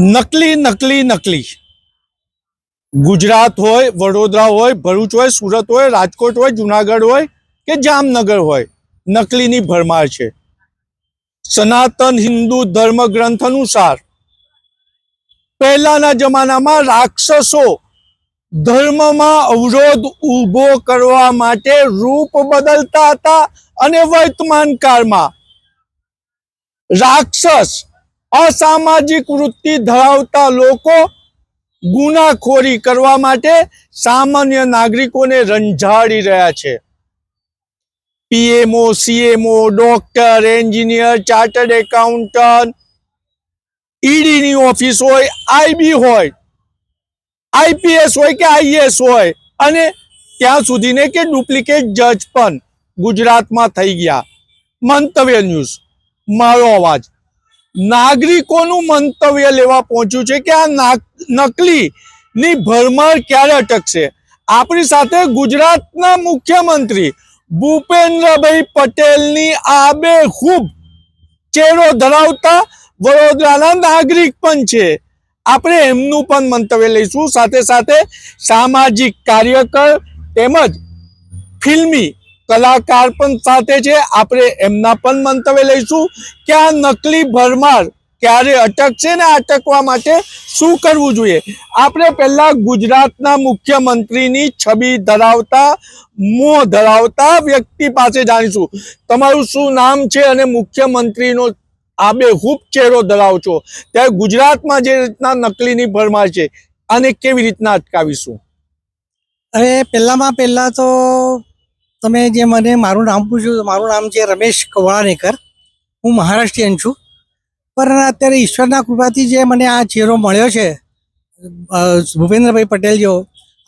નકલી નકલી નકલી. ગુજરાત હોય, વડોદરા હોય, ભરૂચ હોય, સુરત હોય, રાજકોટ હોય, જુનાગઢ હોય કે જામનગર હોય, નકલીની ભરમાર છે. સનાતન હિન્દુ ધર્મ ગ્રંથ અનુસાર પહેલાના જમાનામાં રાક્ષસો ધર્મમાં અવરોધ ઊભો કરવા માટે રૂપ બદલતા હતા અને વર્તમાન કાળમાં રાક્ષસ અસામાજિક વૃત્તિ ધરાવતા લોકો ગુનાખોરી કરવા માટે સામાન્ય નાગરિકોને રંજાડી રહ્યા છે. PMO, CMO, doctor, engineer, chartered accountant, ઈડીની office હોય, આઈબી હોય, આઈપીએસ હોય કે આઈએસ હોય, અને ત્યાં સુધીને કે ડુપ્લિકેટ જજ પણ ગુજરાતમાં થઈ ગયા. મંતવ્ય ન્યૂઝ, મારો અવાજ. નાગરિકોનું મંતવ્ય લેવા પહોંચ્યું છે કે આ નાક- નકલી ની ભરમાર ક્યારે અટકશે? આપણી સાથે ગુજરાતના મુખ્યમંત્રી ભૂપેન્દ્રભાઈ પટેલની આબે ખૂબ ચહેરો ધરાવતા વડોદરાના નાગરિક પણ છે. આપણે એમનું પણ મંતવ્ય લઈશું. સાથે સાથે સામાજિક કાર્યકર તેમજ ફિલ્મી કલાકાર પણ સાથે છે. આપણે એમના પણ મંતવ્ય લઈશું. કે આ નકલી ભરમાર, ક્યારે અટકશે ને અટકવા માટે શું કરવું જોઈએ? આપણે પહેલાં ગુજરાતના મુખ્યમંત્રીની છબી ધરાવતા, મોં ધરાવતા વ્યક્તિ પાસે જાણીશું. તમારું શું નામ છે અને મુખ્યમંત્રીનો આબેહૂબ ચહેરો ધરાવો છો? ત્યારે ગુજરાતમાં જે રીતના નકલીની ભરમાર છે, આને કેવી રીતના અટકાવીશું? અરે, પહેલામાં પહેલાં તો તમે જે મને મારું નામ પૂછ્યું, મારું નામ છે રમેશ કવાણેકર. હું મહારાષ્ટ્રીયન છું. પણ અત્યારે ઈશ્વરના કૃપાથી જે મને આ ચહેરો મળ્યો છે ભૂપેન્દ્રભાઈ પટેલ જેવો,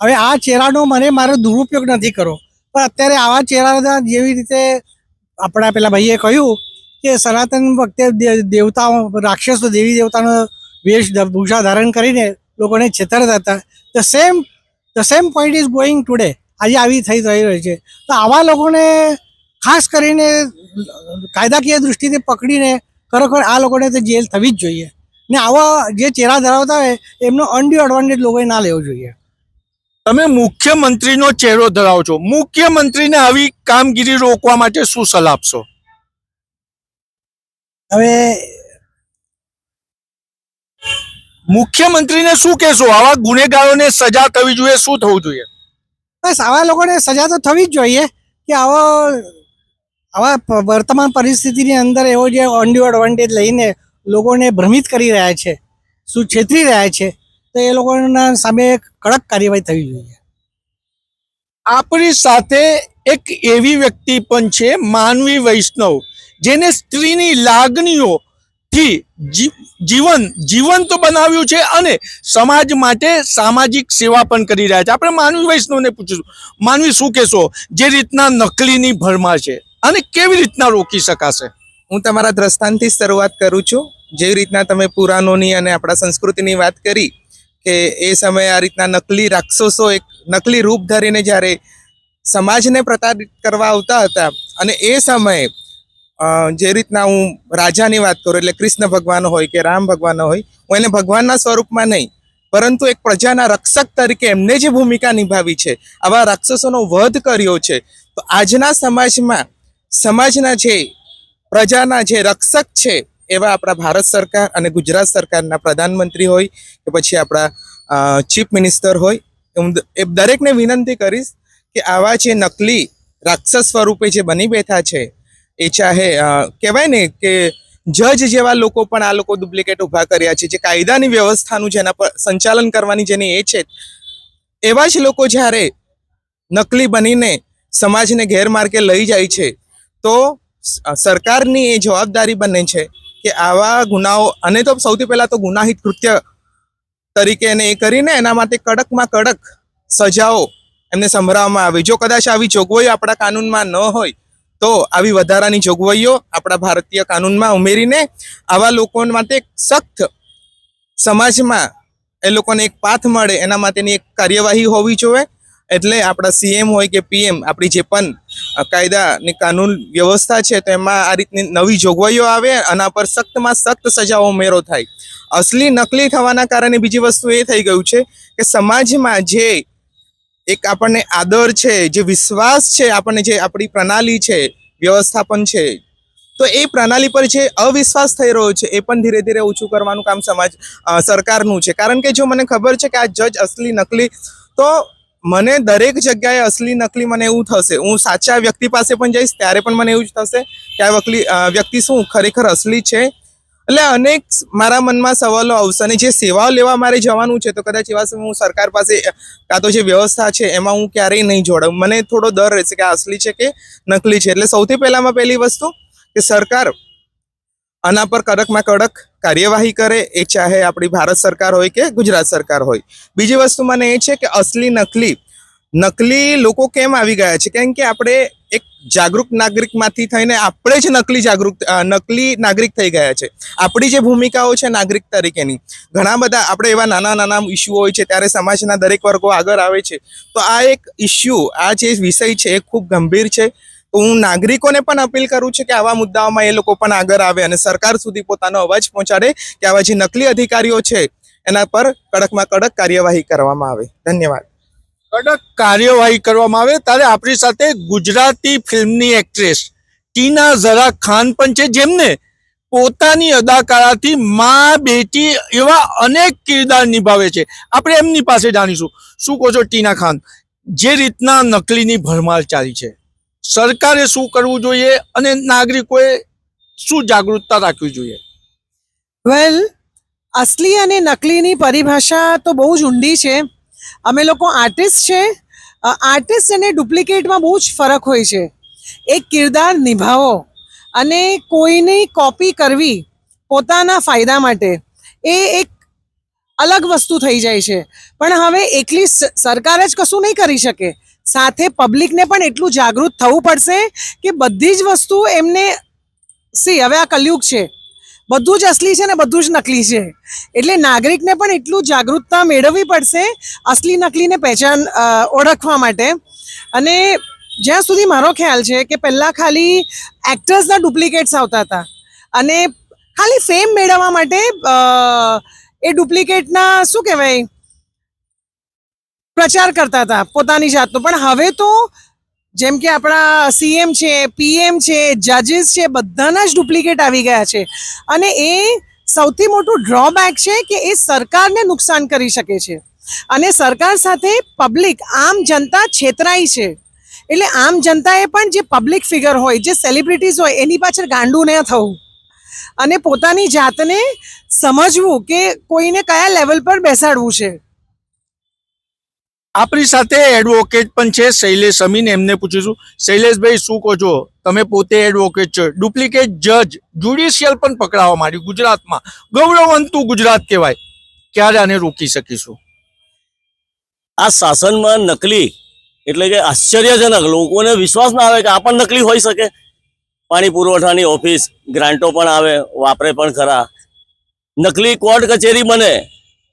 હવે આ ચહેરાનો મને મારો દુરુપયોગ નથી કરવો પણ અત્યારે આવા ચહેરાના જેવી રીતે આપણા પેલા ભાઈએ કહ્યું કે સનાતન વખતે દેવતાઓ, રાક્ષસો, દેવી દેવતાનો વેશભૂષા ધારણ કરીને લોકોને છેતરતા હતા. The same the same point is going today આજે આવી થઈ થઈ રહી છે. તો આવા લોકોને ખાસ કરીને કાયદાકીય દૃષ્ટિથી પકડીને ખરેખર આ લોકોને તો જેલ થવી જ જોઈએ. ને આવા જે ચહેરા ધરાવતા હોય એમનો અનડ્યુ એડવાન્ટેજ લોકોએ ના લેવો જોઈએ. તમે મુખ્યમંત્રીનો ચહેરો ધરાવો છો. મુખ્યમંત્રીને આવી કામગીરી રોકવા માટે શું સલાહ આપશો? હવે મુખ્યમંત્રીને શું કહેશો? આવા ગુનેગારોને સજા થવી જોઈએ શું થવું જોઈએ? બસ આવા લોકોને સજા તો થવી જ જોઈએ કે આવો આવા વર્તમાન પરિસ્થિતિની અંદર એવો જે અનડ્યુ એડવાન્ટેજ લઈને લોકોને ભ્રમિત કરી રહ્યા છે શું છેતરી રહ્યા છે, તો એ લોકોના સામે કડક કાર્યવાહી થવી જોઈએ. આપણી સાથે એક એવી વ્યક્તિ પણ છે, માનવી વૈષ્ણવ, જેને સ્ત્રીની લાગણીઓ થી જી- જીવન જીવંત બનાવ્યું છે અને સમાજ માટે સામાજિક સેવા પણ કરી રહ્યા છે. આપણે માનવી વૈષ્ણવને પૂછીશું, માનવી શું કહેશો? જે રીતના નકલીની ભરમાર છે અને કેવી રીતના રોકી શકાશે? હું તમારા દ્રષ્ટાંતથી જ શરૂઆત કરું છું. જેવી રીતના તમે પુરાણોની અને આપણા સંસ્કૃતિની વાત કરી કે એ સમયે આ રીતના નકલી રાક્ષસો એક નકલી રૂપ ધરીને જ્યારે સમાજને પ્રતારિત કરવા આવતા હતા અને એ સમયે જે રીતના હું રાજાની વાત કરું, એટલે કૃષ્ણ ભગવાન હોય કે રામ ભગવાન હોય, હું એને ભગવાનના સ્વરૂપમાં નહીં, પરંતુ એક પ્રજાના રક્ષક તરીકે એમને જે ભૂમિકા નિભાવી છે. આવા રાક્ષસોનો વધ કર્યો છે. તો આજના સમાજમાં, સમાજના જે પ્રજાના જે રક્ષક છે, એવા આપણા ભારત સરકાર અને ગુજરાત સરકારના પ્રધાનમંત્રી હોય કે પછી આપણા ચીફ મિનિસ્ટર હોય, હું એ દરેકને વિનંતી કરીશ કે આવા જે નકલી રાક્ષસ સ્વરૂપે જે બની બેઠા છે ચાહે અ, કહેવાય ને કે જજ જેવા લોકો પણ આ લોકો ડુપ્લિકેટ ઊભા કર્યા છે. જે કાયદાની વ્યવસ્થાનું જેના પર સંચાલન કરવાની જેની એ છે એવા જ લોકો જ્યારે નકલી બનીને સમાજને ગેરમાર્ગે લઈ જાય છે તો સરકારની એ જવાબદારી બને છે કે આવા ગુનાઓ અને તો સૌથી પહેલાં તો ગુનાહિત કૃત્ય તરીકે એને એ કરીને એના માટે કડકમાં કડક સજાઓ એમને સંભળાવવામાં આવે. જો કદાચ આવી જોગવાઈઓ આપણા કાનૂનમાં ન હોય તો આવી વધારાની જોગવાઈઓ આપણા ભારતીય કાનૂનમાં ઉમેરીને આવા લોકો માટે સખ્ત સમાજમાં એ લોકોને એક પાથ મળે એના માટેની એક કાર્યવાહી હોવી જોઈએ. એટલે આપણા સીએમ હોય કે પીએમ આપણી જે પણ કાયદાની કાનૂન વ્યવસ્થા છે, તો એમાં આ રીતની નવી જોગવાઈઓ આવે આના પર સખ્તમાં સખ્ત સજાઓ ઉમેરો થાય. અસલી નકલી થવાના કારણે બીજી વસ્તુ એ થઈ ગયું છે કે સમાજમાં જે એક આપણને આદર છે, જે વિશ્વાસ છે, આપણને જે આપણી પ્રણાલી છે, વ્યવસ્થાપન છે. તો એ પ્રણાલી પર જે અવિશ્વાસ થઈ રહ્યો છે, એ પણ ધીરે ધીરે ઓછું કરવાનું કામ સમાજ સરકારનું છે. કારણ કે જો મને ખબર છે કે આ જજ અસલી નકલી, તો મને દરેક જગ્યાએ અસલી નકલી મને એવું થશે. હું સાચા વ્યક્તિ પાસે પણ જઈશ, ત્યારે પણ મને એવું જ થશે કે આ વકલી વ્યક્તિ શું ખરેખર અસલી છે? એટલે અનેક મારા મનમાં સવાલો આવશે અને જે સેવાઓ લેવા મારે જવાનું છે, તો કદાચ એવા સમયે હું સરકાર પાસે કાં તો જે વ્યવસ્થા છે, એમાં હું ક્યારેય નહીં જોડાઉં. મને થોડો ડર રહેશે કે અસલી છે કે નકલી છે. એટલે સૌથી પહેલામાં પહેલી વસ્તુ કે સરકાર આના પર કડકમાં કડક કાર્યવાહી કરે, એ ચાહે આપણી ભારત સરકાર હોય કે ગુજરાત સરકાર હોય. બીજી વસ્તુ મને એ છે કે અસલી નકલી નકલી લોકો કેમ આવી ગયા છે? કેમ કે આપણે એક જાગૃત નાગરિકમાંથી થઈને આપણે જ નકલી જાગૃત નકલી નાગરિક થઈ ગયા છે. આપણી જે ભૂમિકાઓ છે નાગરિક તરીકેની, ઘણા બધા આપણે એવા નાના નાના ઇસ્યુ હોય છે ત્યારે સમાજના દરેક વર્ગો આગળ આવે છે. તો આ એક ઇસ્યુ આ જે વિષય છે એ ખૂબ ગંભીર છે. તો હું નાગરિકોને પણ અપીલ કરું છું કે આવા મુદ્દાઓમાં એ લોકો પણ આગળ આવે અને સરકાર સુધી પોતાનો અવાજ પહોંચાડે કે આવા જે નકલી અધિકારીઓ છે, એના પર કડકમાં કડક કાર્યવાહી કરવામાં આવે. ધન્યવાદ. કડક કાર્યવાહી કરવામાં આવે ત્યારે આપણી સાથે ગુજરાતી ફિલ્મની એક્ટ્રેસ ટીના ઝરા ખાન પણ છે, જેમને પોતાની અદાકારાથી મા, બેટી એવા અનેક કિરદાર નિભાવે છે. આપણે એમની પાસે જાણીશું. શું કહો છો ટીના ખાન? જે રીતના નકલીની ભરમાર ચાલી છે. સરકારે શું કરવું જોઈએ અને નાગરિકોએ શું જાગૃતતા રાખવી જોઈએ? વેલ અસલી અને નકલીની પરિભાષા તો બહુ જ ઊંડી છે. અમે લોકો આર્ટિસ્ટ છે. આર્ટિસ્ટ અને ડુપ્લિકેટમાં બહુ જ ફરક હોય છે. એક કિરદાર નિભાવો અને કોઈની કોપી કરવી પોતાના ફાયદા માટે એ એક અલગ વસ્તુ થઈ જાય છે. પણ હવે એકલી સરકાર જ કશું નહીં કરી શકે. સાથે પબ્લિકને પણ એટલું જાગૃત થવું પડશે કે બધી જ વસ્તુ એમને, સી, હવે આ કલયુગ છે. બધું જ અસલી છે ને બધું જ નકલી છે. એટલે નાગરિકને પણ એટલું જાગૃતતા મેળવવી પડશે અસલી નકલીને પહેચાન ઓળખવા માટે. અને જ્યાં સુધી મારો ખ્યાલ છે કે પહેલાં ખાલી એક્ટર્સના ડુપ્લિકેટ્સ આવતા હતા. અને ખાલી ફેમ મેળવવા માટે એ ડુપ્લિકેટના શું કહેવાય? પ્રચાર કરતા હતા પોતાની જાતનો. પણ હવે તો જેમ કે આપણા સીએમ છે, પીએમ છે, જજીસ છે, બધાના જ ડુપ્લિકેટ આવી ગયા છે. અને એ સૌથી મોટું ડ્રોબેક છે કે એ સરકારને નુકસાન કરી શકે છે. અને સરકાર સાથે પબ્લિક આમ જનતા છેતરાઈ છે. એટલે આમ જનતાએ પણ જે પબ્લિક ફિગર હોય, જે સેલિબ્રિટીઝ હોય, એની પાછળ ગાંડું ન થવું. અને પોતાની જાતને સમજવું કે કોઈને કયા લેવલ પર બેસાડવું છે. આપણી સાથે એડવોકેટ પણ છે, શૈલેષ અમીન એમને પૂછીશું. શૈલેષભાઈ, શું કહો છો? તમે પોતે એડવોકેટ છો. ડુપ્લિકેટ જજ જ્યુડિશિયલ પણ પકડાવા માંડ્યું ગુજરાતમાં. ગૌરવંતું ગુજરાત કહેવાય. ક્યારે આને રોકી શકીશું? આ શાસનમાં નકલી, એટલે કે આશ્ચર્યજનક લોકોને વિશ્વાસ ના આવે કે આ પણ નકલી હોઈ શકે. પાણી પુરવઠાની ઓફિસ, ગ્રાન્ટો પણ આવે, વાપરે પણ ખરા. નકલી કોર્ટ કચેરી બને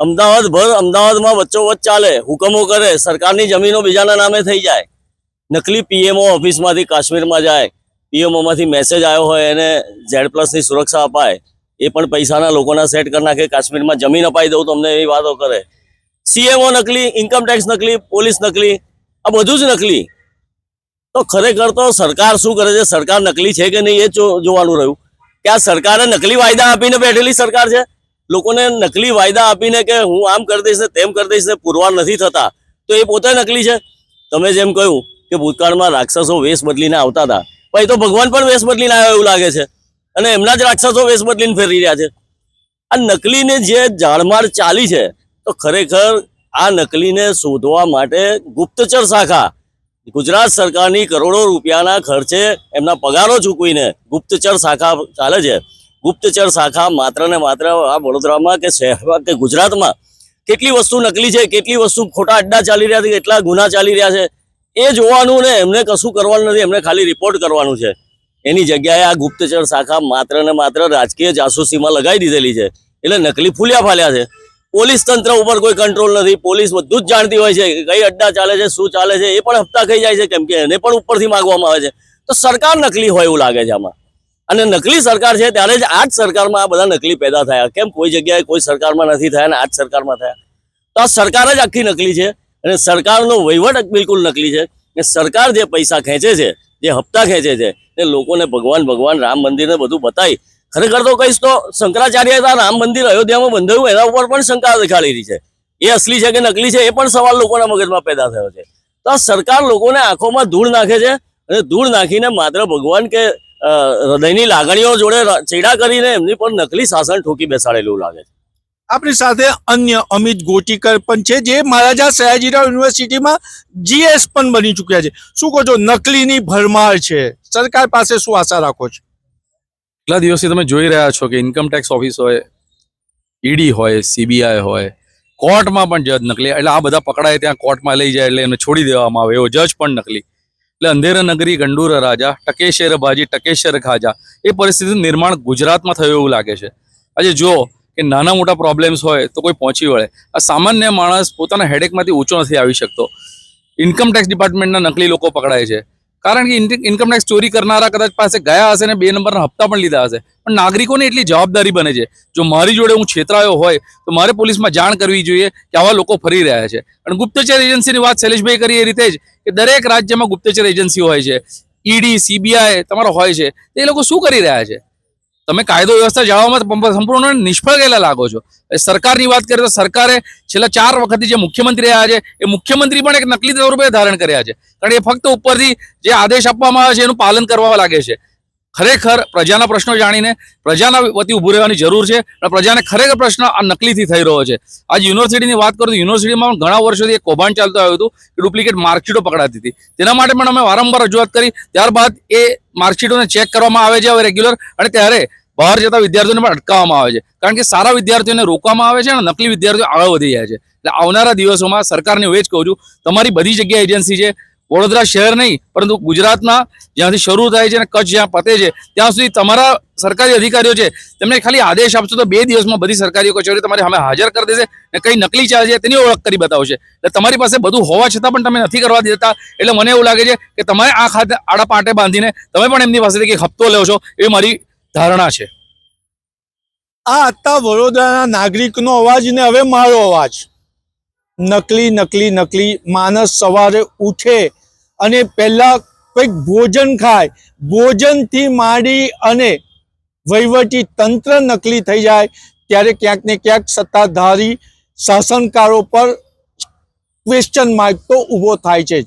અમદાવાદ ભર અમદાવાદમાં વચ્ચોવચ્ચ ચાલે, હુકમો કરે, સરકારની જમીનો બીજાના નામે થઈ જાય. નકલી પીએમઓ ઓફિસમાંથી કાશ્મીરમાં જાય, પીએમઓમાંથી મેસેજ આવ્યો હોય એને ઝેડ પ્લસની સુરક્ષા અપાય, એ પણ પૈસાના લોકોના સેટ કરી નાખે, કાશ્મીરમાં જમીન અપાઈ દઉં તમને એવી વાતો કરે. સીએમઓ નકલી ઇન્કમ ટેક્સ નકલી, પોલીસ નકલી, આ બધું જ નકલી. તો ખરેખર તો સરકાર શું કરે છે? સરકાર નકલી છે કે નહીં એ જોવાનું રહ્યું. કે આ સરકારે નકલી વાયદા આપીને બેઠેલી સરકાર છે? લોકોને નકલી વાયદા આપીને કે હું આમ કરી દઈશ ને તેમ કરી દઈશ ને પુરવાર નથી થતા, તો એ પોતે નકલી છે? તમે જેમ કહ્યું કે ભૂતકાળમાં રાક્ષસો વેશ બદલીને આવતા હતા. પણ એ તો ભગવાન પણ વેશ બદલીને આવ્યો એવું લાગે છે. અને એમના જ રાક્ષસો વેશ બદલીને ફેરી રહ્યા છે. આ નકલીને જે જાળમાર ચાલી છે, તો ખરેખર આ નકલીને શોધવા માટે ગુપ્તચર શાખા, ગુજરાત સરકારની કરોડો રૂપિયાના ખર્ચે એમના પગારો ચૂકવીને ગુપ્તચર શાખા ચાલે છે. ગુપ્તચર શાખા માત્ર ને માત્ર આ વડોદરામાં કે શહેરમાં કે ગુજરાતમાં કેટલી વસ્તુ નકલી છે, કેટલી વસ્તુ ખોટા અડ્ડા ચાલી રહ્યા છે, કેટલા ગુના ચાલી રહ્યા છે, એ જોવાનું ને એમને કશું કરવાનું નથી, એમને ખાલી રિપોર્ટ કરવાનું છે. એની જગ્યાએ આ ગુપ્તચર શાખા માત્ર ને માત્ર રાજકીય જાસૂસીમાં લગાવી દીધેલી છે. એટલે નકલી ફૂલ્યા ફાલ્યા છે. પોલીસ તંત્ર ઉપર કોઈ કંટ્રોલ નથી, પોલીસ બધું જ જાણતી હોય છે કઈ અડ્ડા ચાલે છે, શું ચાલે છે, એ પણ હપ્તા ખાઈ જાય છે, કેમ કે એને પણ ઉપરથી માગવામાં આવે છે. તો સરકાર નકલી હોય એવું લાગે છે આમાં. અને નકલી સરકાર છે ત્યારે જ આ જ સરકારમાં આ બધા નકલી પેદા થયા. કેમ? કોઈ જગ્યાએ કોઈ સરકારમાં નથી થયા અને આ જ સરકારમાં થયા. તો આ સરકાર જ આખી નકલી છે અને સરકારનો વહીવટ બિલકુલ નકલી છે. ને સરકાર જે પૈસા ખેંચે છે, જે હપ્તા ખેંચે છે, એ લોકોને ભગવાન ભગવાન રામ મંદિરને બધું બતાવી. ખરેખર તો કહીશ તો શંકરાચાર્ય રામ મંદિર અયોધ્યામાં બંધાયું, એના ઉપર પણ શંકા દેખાડેલી છે. એ અસલી છે કે નકલી છે, એ પણ સવાલ લોકોના મગજમાં પેદા થયો છે. તો સરકાર લોકોને આંખોમાં ધૂળ નાખે છે અને ધૂળ નાખીને માત્ર ભગવાન કે હૃદયની લાગણીઓ જોડે ચેડા કરીને એમની પર નકલી શાસન ઠોકી બેસાડેલું લાગે છે. આપણી સાથે અન્ય અમિત ગોટીકર પણ છે જે મહારાજા સયાજીરાવ યુનિવર્સિટીમાં જીએસ પણ બની ચૂક્યા છે. શું કહો છો? નકલીની ભરમાર છે. સરકાર પાસે શું આશા રાખો છો? કેટલા દિવસથી તમે જોઈ રહ્યા છો કે ઇન્કમ ટેક્સ ઓફિસ હોય ઈડી હોય સીબીઆઈ હોય કોર્ટમાં પણ જજ નકલી એટલે આ બધા પકડાય ત્યાં કોર્ટમાં લઈ જાય એટલે એને છોડી દેવામાં આવે એવો જજ પણ નકલી. એટલે અંધેર નગરી ગંડુર રાજા, ટકેશેર બાજી, ટકેશેર ખાજા, એ પરિસ્થિતિનું નિર્માણ ગુજરાતમાં થયું એવું લાગે છે. આજે જો કે નાના મોટા પ્રોબ્લેમ્સ હોય તો કોઈ પહોંચી વળે. આ સામાન્ય માણસ પોતાના હેડેકમાંથી ઊંચો નથી આવી શકતો. ઇન્કમ ટેક્સ ડિપાર્ટમેન્ટના નકલી લોકો પકડાય છે. કારણ કે ઇન્કમ ટેક્સ ચોરી કરનારા કદાચ પાસે ગયા હશે ને બે નંબરના હપ્તા પણ લીધા હશે. પણ નાગરિકોને એટલી જવાબદારી બને છે. જો મારી જોડે હું છેતરાયો હોય, તો મારે પોલીસમાં જાણ કરવી જોઈએ કે આવા લોકો ફરી રહ્યા છે. અને ગુપ્તચર એજન્સીની વાત શૈલેષભાઈ કરી એ રીતે જ કે દરેક રાજ્યમાં ગુપ્તચર એજન્સી હોય છે. ઈડી, સીબીઆઈ તમારો હોય છે. એ લોકો શું કરી રહ્યા છે? તમે કાયદો વ્યવસ્થા જાળવવામાં સંપૂર્ણ નિષ્ફળ ગયેલા લાગો છો. સરકારની વાત કરીએ તો સરકારે છેલ્લા ચાર વખતથી જે મુખ્યમંત્રી રહ્યા છે, એ મુખ્યમંત્રી પણ એક નકલી સ્વરૂપે ધારણ કર્યા છે. કારણ એ ફક્ત ઉપરથી જે આદેશ આપવામાં આવે છે, એનું પાલન કરવા લાગે છે. ખરેખર પ્રજાના પ્રશ્નો જાણીને પ્રજાના વતી ઊભું રહેવાની જરૂર છે. અને પ્રજાને ખરેખર પ્રશ્ન આ નકલીથી થઈ રહ્યો છે. આજ યુનિવર્સિટીની વાત કરું તો યુનિવર્સિટીમાં પણ ઘણા વર્ષોથી એક કૌભાંડ ચાલતું આવ્યું હતું કે ડુપ્લિકેટ માર્કશીટો પકડાતી હતી. તેના માટે પણ અમે વારંવાર રજૂઆત કરી. ત્યારબાદ એ માર્કશીટોને ચેક કરવામાં આવે છે હવે રેગ્યુલર અને ત્યારે બહાર જતા વિદ્યાર્થીઓને પણ અટકાવવામાં આવે છે. કારણ કે સારા વિદ્યાર્થીઓને રોકવામાં આવે છે અને નકલી વિદ્યાર્થીઓ આગળ વધી જાય છે. એટલે આવનારા દિવસોમાં સરકારને હું એ જ કહું છું, તમારી બધી જગ્યાએ એજન્સી છે વડોદરા શહેર નહીં, પરંતુ ગુજરાતના જ્યાંથી શરૂ થાય છે અને કચ્છ જ્યાં પતે છે, ત્યાં સુધી તમારા સરકારી અધિકારીઓ છે, તેમને ખાલી આદેશ આપશો તો બે દિવસમાં બધી સરકારી કચેરીઓ તમારી અમે હાજર કરી દેશે ને કઈ નકલી ચાલે છે તેની ઓળખ કરી બતાવશે. એટલે તમારી પાસે બધું હોવા છતાં પણ તમે નથી કરવા દેતા, એટલે મને એવું લાગે છે કે તમારે આ ખાતે આડા પાટે બાંધીને તમે પણ એમની પાસેથી કંઈક હપ્તો લેવો છો એવી મારી ધારણા છે. આ હતા વડોદરાના નાગરિકનો અવાજ ને હવે મારો અવાજ. નકલી નકલી નકલી માણસ સવારે ઉઠે અને પહેલા કંઈક ભોજન ખાય. ભોજનથી માંડી અને વહીવટી તંત્ર નકલી થઈ જાય, ત્યારે ક્યાંક ને ક્યાંક સત્તાધારી શાસનકારો પર ક્વેશ્ચન માર્ક તો ઊભો થાય છે.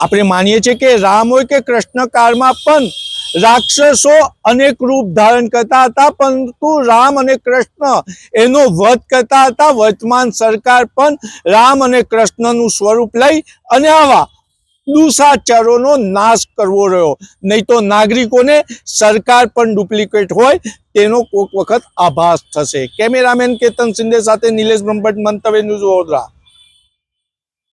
આપણે માનીએ છીએ કે રામ હોય કે કૃષ્ણ કાળમાં પણ રાક્ષસો અનેક રૂપ ધારણ કરતા હતા, પરંતુ રામ અને કૃષ્ણ એનો વધ કરતા હતા. વર્તમાન સરકાર પણ રામ અને કૃષ્ણનું સ્વરૂપ લઈ અને આવા દુસાચારોનો નાશ કરવો રહ્યો. નહીં તો નાગરિકોને સરકાર પણ ડુપ્લિકેટ હોય, તેનો કોઈક વખત આભાસ થશે. કેમેરામેન કેતન શિંદે સાથે નિલેશ બ્રહ્મભટ્ટ, મંતવ્ય ન્યૂઝ વડોદરા.